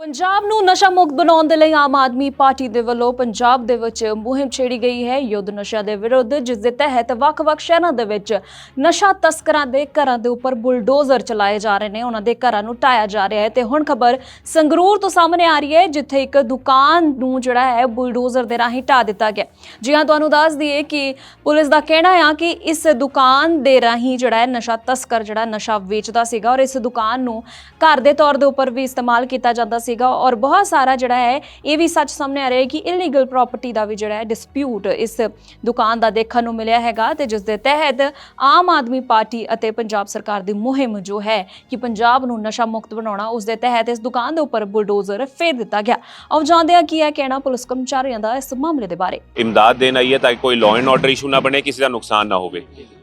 ਪੰਜਾਬ ਨੂੰ ਨਸ਼ਾ ਮੁਕਤ ਬਣਾਉਣ ਦੇ ਲਈ ਆਮ ਆਦਮੀ ਪਾਰਟੀ ਦੇ ਵੱਲੋਂ ਪੰਜਾਬ ਦੇ ਵਿੱਚ ਮੁਹਿੰਮ ਛੇੜੀ ਗਈ ਹੈ। ਯੁੱਧ ਨਸ਼ਾ ਦੇ ਵਿਰੁੱਧ, ਜਿਸ ਦੇ ਤਹਿਤ ਵੱਖ-ਵੱਖ ਸ਼ਹਿਰਾਂ ਦੇ ਵਿੱਚ ਨਸ਼ਾ ਤਸਕਰਾਂ ਦੇ ਘਰਾਂ ਦੇ ਉੱਪਰ ਬੁਲਡੋਜ਼ਰ ਚਲਾਏ ਜਾ ਰਹੇ ਨੇ। ਉਹਨਾਂ ਦੇ ਘਰਾਂ ਨੂੰ ਢਾਇਆ ਜਾ ਰਿਹਾ ਹੈ ਤੇ ਹੁਣ ਖਬਰ ਸੰਗਰੂਰ ਤੋਂ ਸਾਹਮਣੇ ਆ ਰਹੀ ਹੈ, ਜਿੱਥੇ ਇੱਕ ਦੁਕਾਨ ਨੂੰ ਜਿਹੜਾ ਹੈ ਬੁਲਡੋਜ਼ਰ ਦੇ ਰਾਹੀਂ ਢਾ ਦਿੱਤਾ ਗਿਆ। ਜੀ ਹਾਂ, ਤੁਹਾਨੂੰ ਦੱਸ ਦਈਏ ਕਿ ਪੁਲਿਸ ਦਾ ਕਹਿਣਾ ਹੈ ਕਿ ਇਸ ਦੁਕਾਨ ਦੇ ਰਾਹੀਂ ਜਿਹੜਾ ਹੈ ਨਸ਼ਾ ਤਸਕਰ ਜਿਹੜਾ ਨਸ਼ਾ ਵੇਚਦਾ ਸੀਗਾ ਔਰ ਇਸ ਦੁਕਾਨ ਨੂੰ ਘਰ ਦੇ ਤੌਰ ਦੇ ਉੱਪਰ ਵੀ ਇਸਤੇਮਾਲ ਕੀਤਾ ਜਾਂਦਾ ਸੀਗਾ ਔਰ ਬਹੁਤ ਸਾਰਾ ਜਿਹੜਾ ਹੈ, ਇਹ ਵੀ ਸੱਚ ਸਾਹਮਣੇ ਆ ਰਿਹਾ ਹੈ ਕਿ ਇਲੀਗਲ ਪ੍ਰਾਪਰਟੀ ਦਾ ਵੀ ਜਿਹੜਾ ਹੈ ਡਿਸਪਿਊਟ ਇਸ ਦੁਕਾਨ ਦਾ ਦੇਖਣ ਨੂੰ ਮਿਲਿਆ ਹੈਗਾ ਤੇ ਜਿਸ ਦੇ ਤਹਿਤ ਆਮ ਆਦਮੀ ਪਾਰਟੀ ਅਤੇ ਪੰਜਾਬ ਸਰਕਾਰ ਦੀ ਮੁਹਿੰਮ ਜੋ ਹੈ ਕਿ ਪੰਜਾਬ ਨੂੰ ਨਸ਼ਾ ਮੁਕਤ ਬਣਾਉਣਾ, ਉਸ ਦੇ ਤਹਿਤ ਇਸ ਦੁਕਾਨ ਦੇ ਉੱਪਰ ਬੁਲਡੋਜ਼ਰ ਫੇਰ ਦਿੱਤਾ ਗਿਆ। ਆਓ ਜਾਣਦੇ ਹਾਂ ਕੀ ਹੈ ਕਹਿਣਾ ਪੁਲਿਸ ਕਰਮਚਾਰੀਆਂ ਦਾ ਇਸ ਮਾਮਲੇ ਦੇ ਬਾਰੇ। ਇਮਦਾਦ ਦੇਣ ਆਈ ਹੈ ਤਾਂ ਕਿ ਕੋਈ ਲਾਅ ਐਂਡ ਆਰਡਰ ਇਸ਼ੂ ਨਾ ਬਣੇ, ਕਿਸੇ ਦਾ ਨੁਕਸਾਨ ਨਾ ਹੋਵੇ।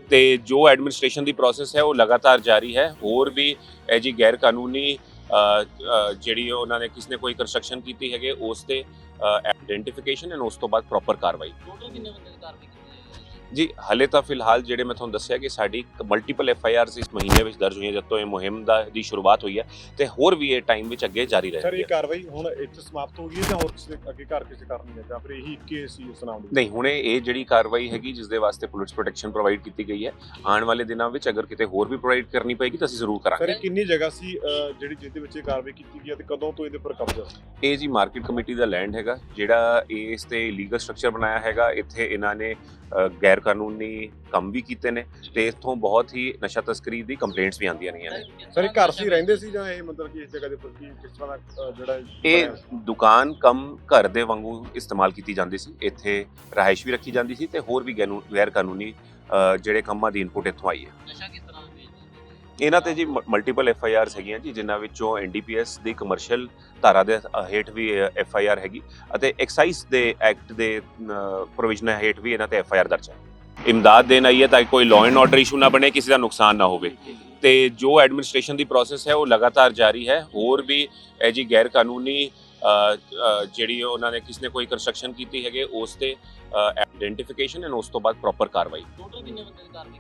ਤੇ ਜੋ ਐਡਮਿਨਿਸਟ੍ਰੇਸ਼ਨ ਦੀ ਪ੍ਰੋਸੈਸ ਹੈ, ਉਹ ਲਗਾਤਾਰ ਜਾਰੀ ਹੈ। ਹੋਰ ਵੀ ਇਹ ਜੀ ਗੈਰ ਕਾਨੂੰਨੀ ਜਿਹੜੀ ਉਹਨਾਂ ਨੇ ਕਿਸ ਨੇ ਕੋਈ ਕੰਸਟਰਕਸ਼ਨ ਕੀਤੀ ਹੈਗੇ, ਉਸ ਤੇ ਆਇਡੈਂਟੀਫਿਕੇਸ਼ਨ ਐਂਡ ਉਸ ਤੋਂ ਬਾਅਦ ਪ੍ਰੋਪਰ ਕਾਰਵਾਈ। ਟੋਟਲ ਕਿੰਨੇ ਬੰਦੇ ਦੀ ਕਾਰਵਾਈ ਜੀ ਹਲੇ ਤਾਂ ਫਿਲਹਾਲ ਜਿਹੜੇ ਮੈਂ ਤੁਹਾਨੂੰ ਦੱਸਿਆ ਕਿ ਸਾਡੀ ਮਲਟੀਪਲ ਐਫ ਆਈ ਆਰਸ ਇਸ ਮਹੀਨੇ ਵਿੱਚ ਦਰਜ ਹੋਈਆਂ ਜਦ ਤੋਂ ਇਹ ਮੁਹਿੰਮ ਦਾ ਦੀ ਸ਼ੁਰੂਆਤ ਹੋਈ ਹੈ ਤੇ ਹੋਰ ਵੀ ਇਹ ਟਾਈਮ ਵਿੱਚ ਅੱਗੇ ਜਾਰੀ ਸਰ ਰਹੇਗੀ ਇਹ ਕਾਰਵਾਈ ਹੁਣ ਇੱਥੇ ਸਮਾਪਤ ਹੋ ਗਈ ਹੈ ਜਾਂ ਹੋਰ ਕਿਸੇ ਅੱਗੇ ਘਰ ਕਿਸੇ ਕਰਨੀ ਹੈ ਜਾਂ ਫਿਰ ਇਹੀ ਕੇਸ ਹੀ ਦੇ ਨਹੀਂ ਹੁਣੇ ਇਹ ਜਿਹੜੀ ਕਾਰਵਾਈ ਹੈਗੀ ਜਿਸ ਦੇ ਵਾਸਤੇ ਪੁਲਿਸ ਪ੍ਰੋਟੈਕਸ਼ਨ ਪ੍ਰੋਵਾਈਡ ਕੀਤੀ ਗਈ ਹੈ ਆਉਣ ਵਾਲੇ ਦਿਨਾਂ ਵਿੱਚ ਅਗਰ ਕਿਤੇ ਹੋਰ ਵੀ ਪ੍ਰੋਵਾਈਡ ਕਰਨੀ ਪਏਗੀ ਤਾਂ ਅਸੀਂ ਜ਼ਰੂਰ ਸਰ ਕਰਾਂਗੇ। ਇਹ ਕਿੰਨੀ ਜਗ੍ਹਾ ਸੀ ਜਿਹੜੀ ਜਿਹਦੇ ਵਿੱਚ ਇਹ ਕਾਰਵਾਈ ਕੀਤੀ ਗਈ ਹੈ ਤੇ ਕਦੋਂ ਤੋਂ ਇਹਦੇ ਪਰ ਕਬਜ਼ਾ? ਸੀ ਇਹ ਜੀ ਮਾਰਕੀਟ ਕਮੇਟੀ ਦਾ ਲੈਂਡ ਹੈਗਾ ਜਿਹੜਾ ਇਸ ਤੇ ਲੀਗਲ ਸਟਰਕਚਰ ਬਣਾਇਆ ਹੈਗਾ ਇੱਥੇ ਇਹਨਾਂ ਨੇ ਗੈਰ ਕਾਨੂੰਨੀ ਕੰਮ ਵੀ ਕੀਤੇ ਨੇ ਤੇ ਇਥੋਂ ਬਹੁਤ ਹੀ ਨਸ਼ਾ ਤਸਕਰੀ ਦੀ ਕੰਪਲੇਂਟਸ ਵੀ ਆਉਂਦੀਆਂ ਰਹੀਆਂ ਨੇ। ਸਰ ਇਹ ਘਰ ਸੀ ਰਹਿੰਦੇ ਸੀ ਜਾਂ ਇਹ ਮਤਲਬ ਕਿ ਇਸ ਜਗ੍ਹਾ ਦੇ ਉੱਪਰ ਕੀ ਕਿਸ ਤਰ੍ਹਾਂ ਦਾ ਜਿਹੜਾ ਇਹ? ਦੁਕਾਨ ਕਮ ਘਰ ਦੇ ਵਾਂਗੂ ਇਸਤੇਮਾਲ ਕੀਤੀ ਜਾਂਦੀ ਸੀ। ਇੱਥੇ ਰਹਾਇਸ਼ ਵੀ ਰੱਖੀ ਜਾਂਦੀ ਸੀ ਤੇ ਹੋਰ ਵੀ ਗੈਰ ਕਾਨੂੰਨੀ ਜਿਹੜੇ ਕੰਮਾਂ ਦੀ ਇਨਪੁਟ ਇੱਥੋਂ ਆਈ ਹੈ। ਨਸ਼ਾ ਕਿਸ ਤਰ੍ਹਾਂ ਇਹਨਾਂ ਤੇ ਜੀ ਮਲਟੀਪਲ ਐਫ ਆਈ ਆਰਸ ਹੈਗੀਆਂ ਜੀ, ਜਿਨ੍ਹਾਂ ਵਿੱਚੋਂ ਐੱਨ ਡੀ ਪੀ ਐਨਡੀਪੀਐਸ ਦੀ ਕਮਰਸ਼ੀਅਲ ਧਾਰਾ ਦੇ ਹੇਠ ਵੀ ਐਫ ਆਈ ਆਰ ਹੈਗੀ ਅਤੇ ਐਕਸਾਈਜ਼ ਦੇ ਐਕਟ ਦੇ ਪ੍ਰੋਵੀਜ਼ਨ ਹੇਠ ਵੀ ਇਹਨਾਂ ਤੇ ਐਫ ਆਈ ਆਰ ਦਰਜ ਹੈ। ਇਮਦਾਦ ਦੇਣ ਆਈ ਹੈ ਤਾਂ ਕਿ ਕੋਈ ਲਾਅ ਐਂਡ ਆਰਡਰ ਇਸ਼ੂ ਨਾ ਬਣੇ, ਕਿਸੇ ਦਾ ਨੁਕਸਾਨ ਨਾ ਹੋਵੇ। ਤੇ ਜੋ ਐਡਮਿਨਿਸਟ੍ਰੇਸ਼ਨ ਦੀ ਪ੍ਰੋਸੈਸ ਹੈ, ਉਹ ਲਗਾਤਾਰ ਜਾਰੀ ਹੈ। ਹੋਰ ਵੀ ਇਹ ਜੀ ਗੈਰ ਕਾਨੂੰਨੀ ਜਿਹੜੀ ਉਹਨਾਂ ਨੇ ਕਿਸ ਨੇ ਕੋਈ ਕੰਸਟਰਕਸ਼ਨ ਕੀਤੀ ਹੈਗੇ, ਉਸ ਤੇ ਆਇਡੈਂਟੀਫਿਕੇਸ਼ਨ ਐਂਡ ਉਸ ਤੋਂ ਬਾਅਦ ਪ੍ਰੋਪਰ ਕਾਰਵਾਈ। ਟੋਟਲ ਕਿੰਨੇ ਬੰਦੇ ਦੀ ਕਾਰਵਾਈ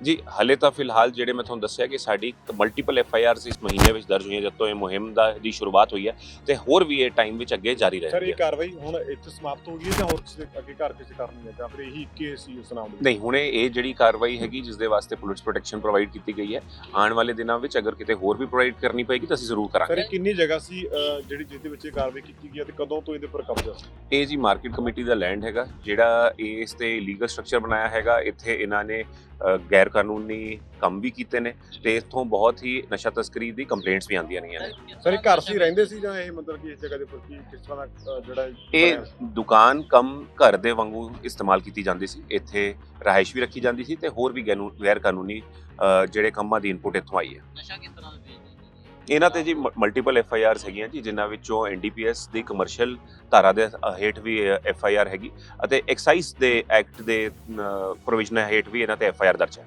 ਜੀ ਹਲੇ ਤਾਂ ਫਿਲਹਾਲ ਜਿਹੜੇ ਮੈਂ ਤੁਹਾਨੂੰ ਦੱਸਿਆ ਕਿ ਸਾਡੀ ਮਲਟੀਪਲ ਐਫ ਆਈ ਆਰਸ ਇਸ ਮਹੀਨੇ ਵਿੱਚ ਦਰਜ ਹੋਈਆਂ ਜਦ ਤੋਂ ਇਹ ਮੁਹਿੰਮ ਦਾ ਦੀ ਸ਼ੁਰੂਆਤ ਹੋਈ ਹੈ ਤੇ ਹੋਰ ਵੀ ਇਹ ਟਾਈਮ ਵਿੱਚ ਅੱਗੇ ਜਾਰੀ ਸਰ ਰਹੇਗੀ ਇਹ ਕਾਰਵਾਈ ਹੁਣ ਇੱਥੇ ਸਮਾਪਤ ਹੋ ਗਈ ਹੈ ਜਾਂ ਹੋਰ ਕਿਸੇ ਅੱਗੇ ਕਿਸੇ ਕਰਨੀ ਹੈ ਜਾਂ ਫਿਰ ਇਹੀ ਕੇਸ ਹੀ ਉਸ ਨਾਮ ਦੇ ਨਹੀਂ ਹੁਣੇ ਇਹ ਜਿਹੜੀ ਕਾਰਵਾਈ ਹੈਗੀ ਜਿਸ ਦੇ ਵਾਸਤੇ ਪੁਲਿਸ ਪ੍ਰੋਟੈਕਸ਼ਨ ਪ੍ਰੋਵਾਈਡ ਕੀਤੀ ਗਈ ਹੈ ਆਉਣ ਵਾਲੇ ਦਿਨਾਂ ਵਿੱਚ ਅਗਰ ਕਿਤੇ ਹੋਰ ਵੀ ਪ੍ਰੋਵਾਈਡ ਕਰਨੀ ਪਏਗੀ ਤਾਂ ਅਸੀਂ ਜ਼ਰੂਰ ਸਰ ਕਰਾਂਗੇ ਇਹ ਕਿੰਨੀ ਜਗ੍ਹਾ ਸੀ ਜਿਹੜੀ ਜਿਹਦੇ ਵਿੱਚ ਇਹ ਕਾਰਵਾਈ ਕੀਤੀ ਗਈ ਹੈ ਤੇ ਕਦੋਂ ਤੋਂ ਇਹਦੇ ਪਰ ਕਬਜ਼ਾ? ਇਹ ਜੀ ਮਾਰਕੀਟ ਕਮੇਟੀ ਦਾ ਲੈਂਡ ਹੈਗਾ ਜਿਹੜਾ ਇਸ ਤੇ ਲੀਗਲ ਸਟਰਕਚਰ ਬਣਾਇਆ ਹੈਗਾ ਇੱਥੇ ਇਹਨਾਂ ਨੇ ਗੈਰ ਕਾਨੂੰਨੀ ਕੰਮ ਵੀ ਕੀਤੇ ਨੇ ਤੇ ਇਥੋਂ ਬਹੁਤ ਹੀ ਨਸ਼ਾ ਤਸਕਰੀ ਦੀ ਕੰਪਲੇਂਟਸ ਵੀ ਆਉਂਦੀਆਂ ਰਹੀਆਂ ਨੇ। ਸਰ ਇਹ ਘਰ ਸੀ ਰਹਿੰਦੇ ਸੀ ਜਾਂ ਇਹ ਮਤਲਬ ਕਿ ਇਸ ਜਗ੍ਹਾ ਦੇ ਉੱਪਰ ਕੀ ਕਿਸ ਤਰ੍ਹਾਂ ਦਾ ਜਿਹੜਾ ਇਹ? ਦੁਕਾਨ ਕਮ ਘਰ ਦੇ ਵਾਂਗੂ ਇਸਤੇਮਾਲ ਕੀਤੀ ਜਾਂਦੀ ਸੀ। ਇੱਥੇ ਰਹਾਇਸ਼ ਵੀ ਰੱਖੀ ਜਾਂਦੀ ਸੀ ਤੇ ਹੋਰ ਵੀ ਗੈਰ ਕਾਨੂੰਨੀ ਜਿਹੜੇ ਕੰਮਾਂ ਦੀ ਇਨਪੁਟ ਇੱਥੋਂ ਆਈ ਹੈ। ਨਸ਼ਾ ਕਿਸ ਤਰ੍ਹਾਂ ਦਾ ਵੇਚਦੇ ਨੇ ਇਹਨਾਂ ਤੇ ਜੀ ਮਲਟੀਪਲ ਐਫ ਆਈ ਆਰਸ ਹੈਗੀਆਂ ਜੀ ਜਿਨ੍ਹਾਂ ਵਿੱਚੋਂ ਐਨਡੀਪੀਐਸ ਦੀ ਕਮਰਸ਼ੀਅਲ ਧਾਰਾ ਦੇ ਹੇਠ ਵੀ ਐਫ ਆਈ ਆਰ ਹੈਗੀ ਅਤੇ ਐਕਸਾਈਜ਼ ਦੇ ਐਕਟ ਦੇ ਪ੍ਰੋਵੀਜ਼ਨ ਹੇਠ ਵੀ ਇਹਨਾਂ ਤੇ ਐਫ ਆਈ ਆਰ ਦਰਜ ਹੈ।